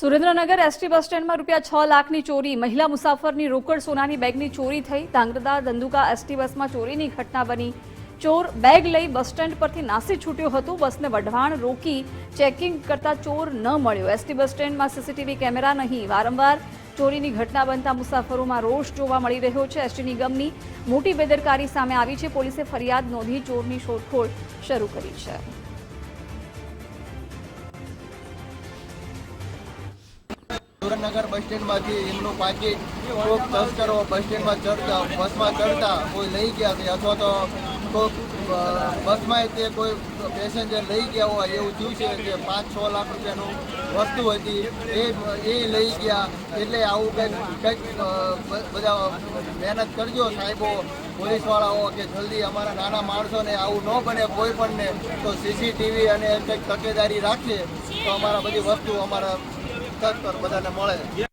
Surendranagar ST bus સ્ટેન્ડમાં રૂપિયા છ લાખની ચોરી. મહિલા મુસાફરની રોકડ સોનાની બેગની ચોરી થઈ. ધાંગધ્રા ધંધુકા એસટી બસમાં ચોરીની ઘટના બની. ચોર બેગ લઈ બસ સ્ટેન્ડ પરથી નાસી છૂટ્યો હતો. બસને વઢવાણ રોકી ચેકિંગ કરતા ચોર ન મળ્યો. એસટી બસ સ્ટેન્ડમાં સીસીટીવી કેમેરા નહીં. વારંવાર ચોરીની ઘટના બનતા મુસાફરોમાં રોષ જોવા મળી રહ્યો છે. એસટી નિગમની મોટી બેદરકારી સામે આવી છે. પોલીસે ફરિયાદ નોંધી ચોરની શોધખોળ શરૂ કરી છે. સુરેન્દ્રનગર બસ સ્ટેન્ડમાંથી એમનું પાકીટ કોઈક તસ્કરો બસ સ્ટેન્ડમાં ચડતા બસમાં ચડતા કોઈ લઈ ગયા છે અથવા તો કોઈક અ, બસમાં તે કોઈ પેસેન્જર લઈ ગયા હોય એવું થયું છે કે પાંચ છ લાખ રૂપિયાનું વસ્તુ હતી એ એ લઈ ગયા એટલે આવું કંઈક કંઈક બધા મહેનત કરજો સાહેબો પોલીસવાળાઓ કે જલ્દી અમારા નાના માણસોને આવું ન બને કોઈ પણને તો સીસીટીવી અને કંઈક તકેદારી રાખીએ તો અમારા બધી વસ્તુ અમારા તત્પર બધાને મળે.